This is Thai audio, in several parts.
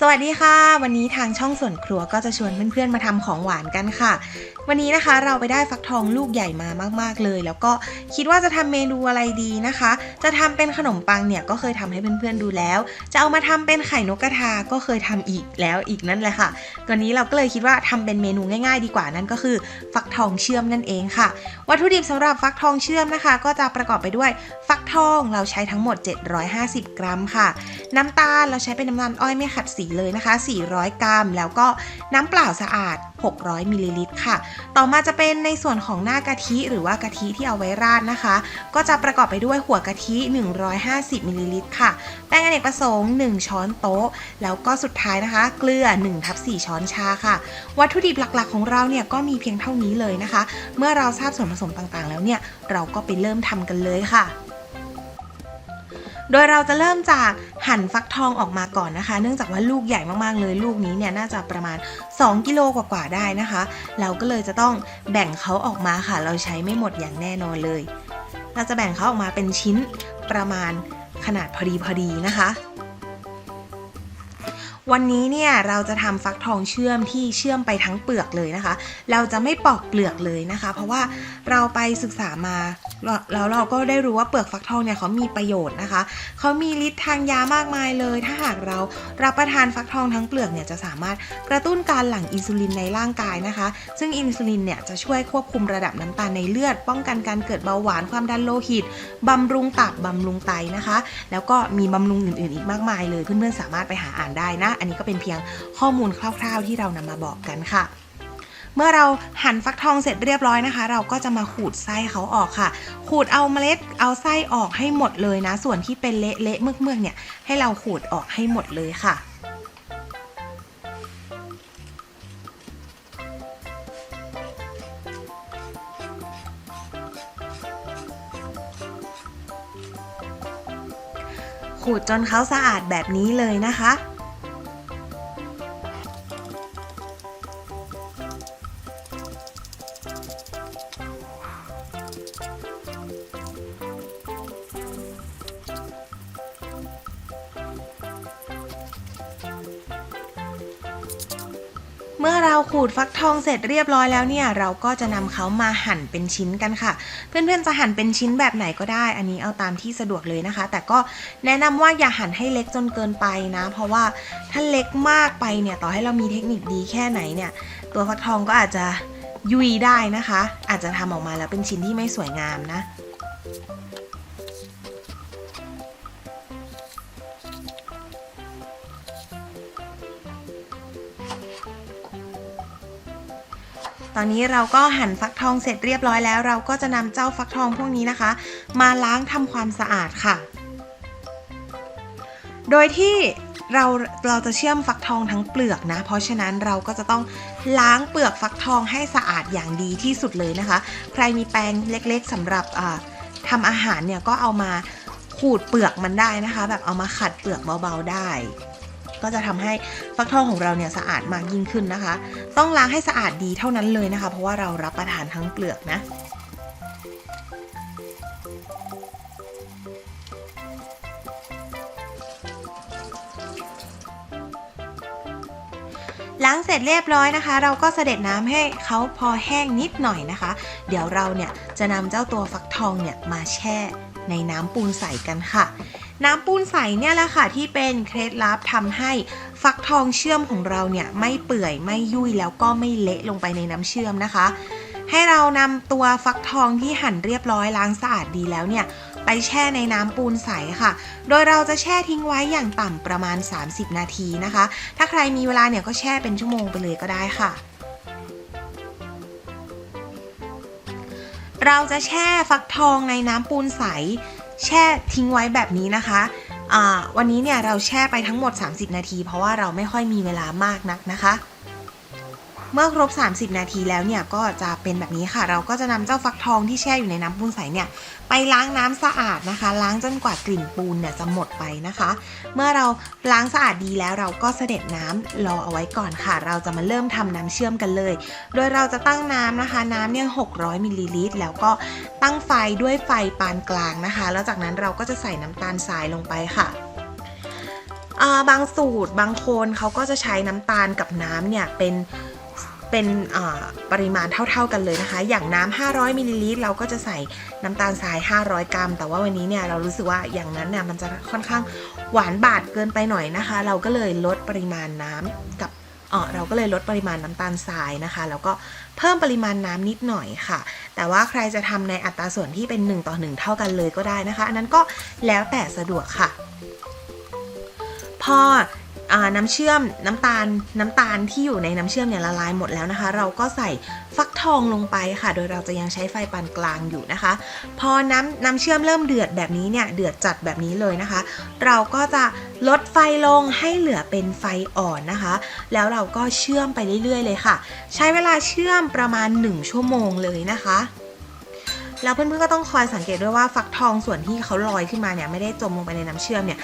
สวัสดีค่ะ วันนี้ทางช่องส่วนครัวก็จะชวนเพื่อนๆมาทำของหวานกันค่ะ วันนี้นะคะเราไปได้ฟักทองลูกใหญ่มามากๆเลย แล้วก็คิดว่าจะทำเมนูอะไรดีนะคะ จะทำเป็นขนมปังเนี่ยก็เคยทำให้เพื่อนๆดูแล้ว จะเอามาทำเป็นไข่นกกระทาก็เคยทำอีกแล้วอีกนั่นแหละค่ะวันนี้เราก็เลยคิดว่าทำเป็นเมนูง่าย ๆ ดีกว่านั่นก็คือ ฟักทองเชื่อมนั่นเองค่ะ วัตถุดิบสำหรับฟักทองเชื่อมนะคะ ก็จะประกอบไปด้วยฟักทองเราใช้ทั้งหมด 750 กรัมค่ะ น้ำตาลเราใช้เป็นน้ำตาลอ้อยไม่ขัดสีเลยนะคะ 400 กรัม แล้วก็น้ำเปล่าสะอาด 600มิลลิลิตรค่ะ ต่อมาจะเป็นในส่วนของหน้ากะทิหรือว่ากะทิที่เอาไว้ราดนะคะ ก็จะประกอบไปด้วยหัวกะทิ 150มิลลิลิตรค่ะ แป้งอเนกประสงค์ 1 ช้อนโต๊ะ แล้วก็สุดท้ายนะคะ เกลือ1ทับ4ช้อนชาค่ะ วัตถุดิบหลักๆ ของเราเนี่ยก็มีเพียงเท่านี้เลยนะคะ เมื่อเราทราบส่วนผสมต่างๆ แล้วเนี่ยเราก็ไปเริ่มทำกันเลยค่ะ โดยเราจะเริ่มจากหั่นฟักทองออกมาก่อนนะคะ เนื่องจากว่าลูกใหญ่มากๆเลย ลูกนี้เนี่ยน่าจะประมาณ 2 กิโลกว่าๆได้นะคะ เราก็เลยจะต้องแบ่งเขาออกมาค่ะ เราใช้ไม่หมดอย่างแน่นอนเลย เราจะแบ่งเขาออกมาเป็นชิ้นประมาณขนาดพอดีพอดีนะคะ วันนี้เนี่ยเราจะทำฟักทองเชื่อมที่เชื่อมไปทั้งเปลือกเลยนะคะ เราจะไม่ปอกเปลือกเลยนะคะ เพราะว่าเราไปศึกษามาแล้วเราก็ได้รู้ว่าเปลือกฟักทองเนี่ยเขามีประโยชน์นะคะ เขามีฤทธิ์ทางยามากมายเลย ถ้าหากเรารับประทานฟักทองทั้งเปลือกเนี่ยจะสามารถกระตุ้นการหลั่งอินซูลินในร่างกายนะคะ ซึ่งอินซูลินเนี่ยจะช่วยควบคุมระดับน้ำตาลในเลือด ป้องกันการเกิดเบาหวานความดันโลหิตบำรุงตับบำรุงไตนะคะ แล้วก็มีบำรุงอื่นๆ อีกมากมายเลยเพื่อนๆสามารถไปหาอ่านได้นะอันนี้ก็เป็นเพียงข้อมูลคร่าวๆ ที่เรานำมาบอกกันค่ะ เมื่อเราหั่นฟักทองเสร็จเรียบร้อยนะคะ เราก็จะมาขูดไส้เขาออกค่ะ ขูดเอาเมล็ดเอาไส้ออกให้หมดเลยนะ ส่วนที่เป็นเละๆเมือกๆเนี่ยให้เราขูดออกให้หมดเลยค่ะขูดจนเขาสะอาดแบบนี้เลยนะคะ เมื่อเราขูดฟักทองเสร็จเรียบร้อยแล้วเนี่ย เราก็จะนำเขามาหั่นเป็นชิ้นกันค่ะ เพื่อนๆจะหั่นเป็นชิ้นแบบไหนก็ได้ อันนี้เอาตามที่สะดวกเลยนะคะ แต่ก็แนะนำว่าอย่าหั่นให้เล็กจนเกินไปนะ เพราะว่าถ้าเล็กมากไปเนี่ยต่อให้เรามีเทคนิคดีแค่ไหนเนี่ย ตัวฟักทองก็อาจจะยุยได้นะคะ อาจจะทำออกมาแล้วเป็นชิ้นที่ไม่สวยงามนะ ตอนนี้เราก็หั่นฟักทองเสร็จเรียบร้อยแล้ว เราก็จะนำเจ้าฟักทองพวกนี้นะคะ มาล้างทำความสะอาดค่ะ โดยที่เราเราจะเชื่อมฟักทองทั้งเปลือกนะ เพราะฉะนั้นเราก็จะต้องล้างเปลือกฟักทองให้สะอาดอย่างดีที่สุดเลยนะคะ ใครมีแปรงเล็กๆสำหรับทำอาหารเนี่ยก็เอามาขูดเปลือกมันได้นะคะ แบบเอามาขัดเปลือกเบาๆได้ ก็จะทำให้ฟักทองของเราเนี่ยสะอาดมากยิ่งขึ้นนะคะ ต้องล้างให้สะอาดดีเท่านั้นเลยนะคะ เพราะว่าเรารับประทานทั้งเปลือกนะล้างเสร็จเรียบร้อยนะคะ เราก็เสด็จน้ำให้เขาพอแห้งนิดหน่อยนะคะ เดี๋ยวเราเนี่ยจะนำเจ้าตัวฟักทองเนี่ยมาแช่ในน้ำปูนใสกันค่ะ น้ำปูนใสเนี่ยแหละค่ะที่เป็นเคล็ดลับทำให้ฟักทองเชื่อมของเราเนี่ยไม่เปื่อยไม่ยุ่ยแล้วก็ไม่เละลงไปในน้ำเชื่อมนะคะ ให้เรานำตัวฟักทองที่หั่นเรียบร้อยล้างสะอาดดีแล้วเนี่ยไปแช่ในน้ำปูนใสค่ะ โดยเราจะแช่ทิ้งไว้อย่างต่ำประมาณ 30 นาทีนะคะ ถ้าใครมีเวลาเนี่ยก็แช่เป็นชั่วโมงไปเลยก็ได้ค่ะ เราจะแช่ฟักทองในน้ำปูนใส แช่ทิ้งไว้แบบนี้นะคะอ่าวันนี้เนี่ยเราแช่ไปทั้งหมด 30 นาที เพราะว่าเราไม่ค่อยมีเวลามากนักนะคะ เมื่อครบ 30 นาทีแล้วเนี่ยก็จะเป็นแบบนี้ค่ะ เราก็จะนำเจ้าฟักทองที่แช่อยู่ในน้ำปูนใสเนี่ยไปล้างน้ำสะอาดนะคะ ล้างจนกว่ากลิ่นปูนเนี่ยจะหมดไปนะคะ เมื่อเราล้างสะอาดดีแล้วเราก็เสด็จน้ำรอเอาไว้ก่อนค่ะ เราจะมาเริ่มทำน้ำเชื่อมกันเลย โดยเราจะตั้งน้ำนะคะ น้ำเนี่ย600มิลลิลิตรแล้วก็ตั้งไฟด้วยไฟปานกลางนะคะ แล้วจากนั้นเราก็จะใส่น้ำตาลทรายลงไปค่ะาบางสูตรบางคนเขาก็จะใช้น้ำตาลกับน้ำเนี่ยเป็น เป็นปริมาณเท่า ๆกันเลยนะคะ อย่างน้ำ500มิลลิลิตรเราก็จะใส่น้ำตาลทราย 500 กรัม แต่ว่าวันนี้เนี่ยเรารู้สึกว่าอย่างนั้นเนี่ยมันจะค่อนข้างหวานบาดเกินไปหน่อยนะคะ เราก็เลยลดปริมาณน้ำกับเราก็เลยลดปริมาณน้ำตาลทรายนะคะ แล้วก็เพิ่มปริมาณน้ำนิดหน่อยค่ะ แต่ว่าใครจะทำในอัตราส่วนที่เป็น 1 ต่อ 1 เท่ากันเลยก็ได้นะคะ อันนั้นก็แล้วแต่สะดวกค่ะ พอ น้ำเชื่อมน้ำตาลน้ำตาลที่อยู่ในน้ำเชื่อมเนี่ยละลายหมดแล้วนะคะ เราก็ใส่ฟักทองลงไปค่ะ โดยเราจะยังใช้ไฟปานกลางอยู่นะคะ พอน้ำน้ำเชื่อมเริ่มเดือดแบบนี้เนี่ยเดือดจัดแบบนี้เลยนะคะ เราก็จะลดไฟลงให้เหลือเป็นไฟอ่อนนะคะ แล้วเราก็เชื่อมไปเรื่อยๆ เลยค่ะ ใช้เวลาเชื่อมประมาณ 1 ชั่วโมงเลยนะคะแล้วเพื่อนๆก็ต้องคอยสังเกตด้วยว่าฟักทองส่วนที่เขาลอยขึ้นมาเนี่ยไม่ได้จมลงไปในน้ำเชื่อมเนี่ย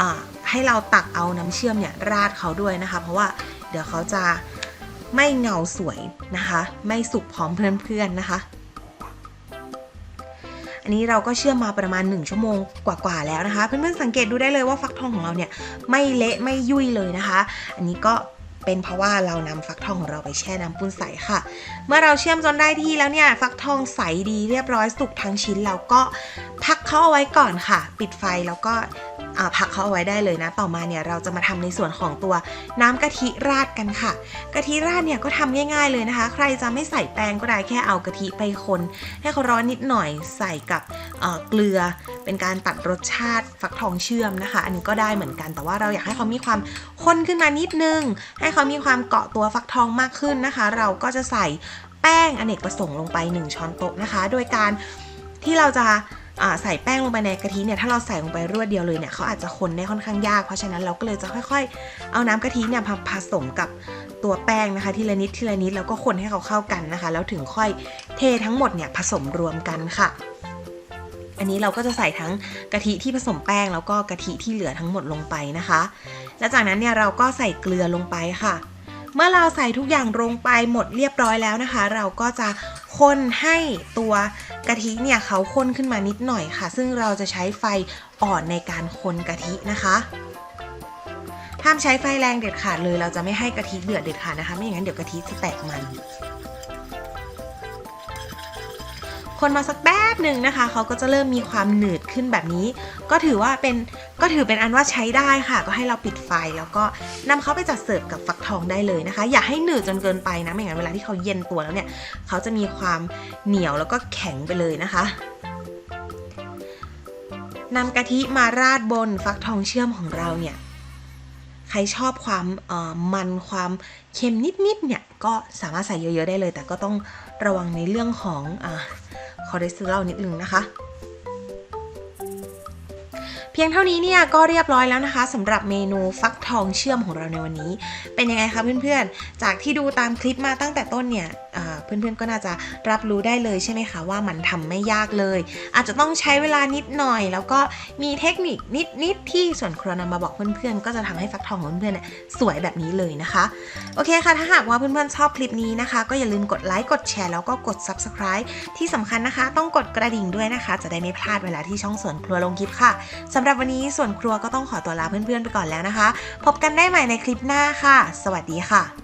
อ่า ให้เราตักเอาน้ำเชื่อมเนี่ยราดเขาด้วยนะคะ เพราะว่าเดี๋ยวเขาจะไม่เงาสวยนะคะ ไม่สุกพร้อมเพื่อนๆนะคะ อันนี้เราก็เชื่อมมาประมาณ 1 ชั่วโมงกว่าๆแล้วนะคะ เพื่อนๆสังเกตดูได้เลยว่าฟักทองของเราเนี่ยไม่เละไม่ยุ่ยเลยนะคะ อันนี้ก็เป็นเพราะว่าเรานำฟักทองของเราไปแช่น้ำปุ้นใสค่ะ เมื่อเราเชื่อมจนได้ที่แล้วเนี่ยฟักทองใสดีเรียบร้อยสุกทั้งชิ้นเราก็พักเขาเอาไว้ก่อนค่ะ ปิดไฟแล้วก็ พักเขาเอาไว้ได้เลยนะ ต่อมาเนี่ยเราจะมาทำในส่วนของตัวน้ำกะทิราดกันค่ะ กะทิราดเนี่ยก็ทำง่าย ๆเลยนะคะ ใครจะไม่ใส่แป้งก็ได้แค่เอากะทิไปคนให้เขาร้อนนิดหน่อยใส่กับเกลือ เป็นการตัดรสชาติฟักทองเชื่อมนะคะ อันนี้ก็ได้เหมือนกันแต่ว่าเราอยากให้เขามีความข้นขึ้นมานิดนึง ให้เขามีความเกาะตัวฟักทองมากขึ้นนะคะ เราก็จะใส่แป้งอเนกประสงค์ลงไป 1 ช้อนโต๊ะนะคะ โดยการที่เราจะ ใส่แป้งลงไปในกะทิเนี่ยถ้าเราใส่ลงไปรวดเดียวเลยเนี่ยเขาอาจจะคนได้ค่อนข้างยาก เพราะฉะนั้นเราก็เลยจะค่อย ๆ เอาน้ำกะทิเนี่ยผสมกับตัวแป้งนะคะทีละนิดทีละนิดแล้วก็คนให้เขาเข้ากันนะคะ แล้วถึงค่อยเททั้งหมดเนี่ยผสมรวมกันค่ะอันนี้เราก็จะใส่ทั้งกะทิที่ผสมแป้งแล้วก็กะทิที่เหลือทั้งหมดลงไปนะคะ แล้วจากนั้นเนี่ยเราก็ใส่เกลือลงไปค่ะ เมื่อเราใส่ทุกอย่างลงไปหมดเรียบร้อยแล้วนะคะ เราก็จะ คนให้ตัวกะทิเนี่ยเขาข้นขึ้นมานิดหน่อยค่ะ ซึ่งเราจะใช้ไฟอ่อนในการคนกะทินะคะห้ามใช้ไฟแรงเด็ดขาดเลย เราจะไม่ให้กะทิเดือดเด็ดขาดนะคะ ไม่อย่างนั้นเดี๋ยวกะทิจะแตกมัน คนมาสักแป๊บหนึ่งนะคะเขาก็จะเริ่มมีความหนืดขึ้นแบบนี้ ก็ถือว่าเป็นก็ถือเป็นอันว่าใช้ได้ค่ะ ก็ให้เราปิดไฟแล้วก็นำเขาไปจัดเสิร์ฟกับฟักทองได้เลยนะคะ อย่าให้หนืดจนเกินไปนะไม่งั้นเวลาที่เขาเย็นตัวแล้วเนี่ยเขาจะมีความเหนียวแล้วก็แข็งไปเลยนะคะนำกะทิมาราดบนฟักทองเชื่อมของเราเนี่ยใครชอบความมันความเค็มนิดๆเนี่ยก็สามารถใส่เยอะๆได้เลย แต่ก็ต้องระวังในเรื่องของอ อเลสเตอรอลนิดนึงนะคะ เพียงเท่านี้เนี่ยก็เรียบร้อยแล้วนะคะสำหรับเมนูฟักทองเชื่อมของเราในวันนี้ เป็นยังไงคะเพื่อนๆ จากที่ดูตามคลิปมาตั้งแต่ต้นเนี่ย เพื่อนๆก็น่าจะรับรู้ได้เลยใช่ไหมคะว่ามันทำไม่ยากเลย อาจจะต้องใช้เวลานิดหน่อย แล้วก็มีเทคนิคนิดๆที่ส่วนครัวนำมาบอกเพื่อนๆ ก็จะทำให้ฟักทองของเพื่อนๆสวยแบบนี้เลยนะคะโอเคค่ะถ้าหากว่าเพื่อนๆชอบคลิปนี้นะคะ ก็อย่าลืมกดไลค์กดแชร์แล้วก็กด subscribe ที่สำคัญนะคะ ต้องกดกระดิ่งด้วยนะคะ จะได้ไม่พลาดเวลาที่ช่องส่วนครัวลงคลิปค่ะสำหรับวันนี้ส่วนครัวก็ต้องขอตัวลาเพื่อนๆไปก่อนแล้วนะคะ พบกันได้ใหม่ในคลิปหน้าค่ะ สวัสดีค่ะ